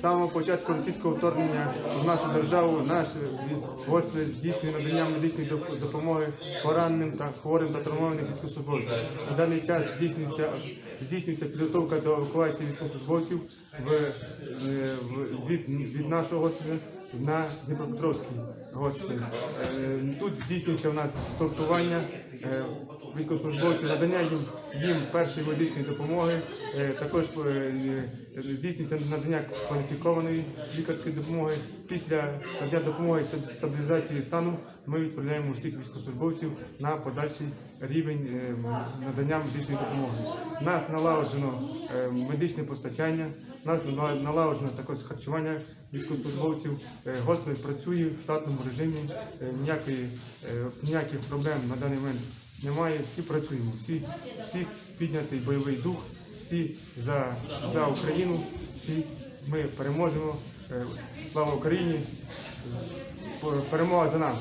Самого початку російського вторгнення в нашу державу наш госпіталь здійснює надання медичної доп- допомоги пораненим та хворим та травмованим військовослужбовцям. На даний час здійснюється, здійснюється підготовка до евакуації військовослужбовців в, е, в- від, від нашого госпіталю на Дніпропетровський госпіталь. Е, Тут здійснюється у нас сортування військовослужбовців, надання їм, їм першої медичної допомоги. Е, Також е, е, здійснюється надання кваліфікованої лікарської допомоги. Після надання допомоги стабілізації стану ми відправляємо всіх військовослужбовців на подальший рівень е, надання медичної допомоги. Нас налагоджено е, медичне постачання, нас налагоджено також харчування військовослужбовців. Е, Госпіталь працює в штатному режимі, ніякої, ніяких проблем на даний момент немає. Всі працюємо, всі, всіх піднятий бойовий дух, всі за, за Україну, всі ми переможемо. Е, Слава Україні! Перемога за нами!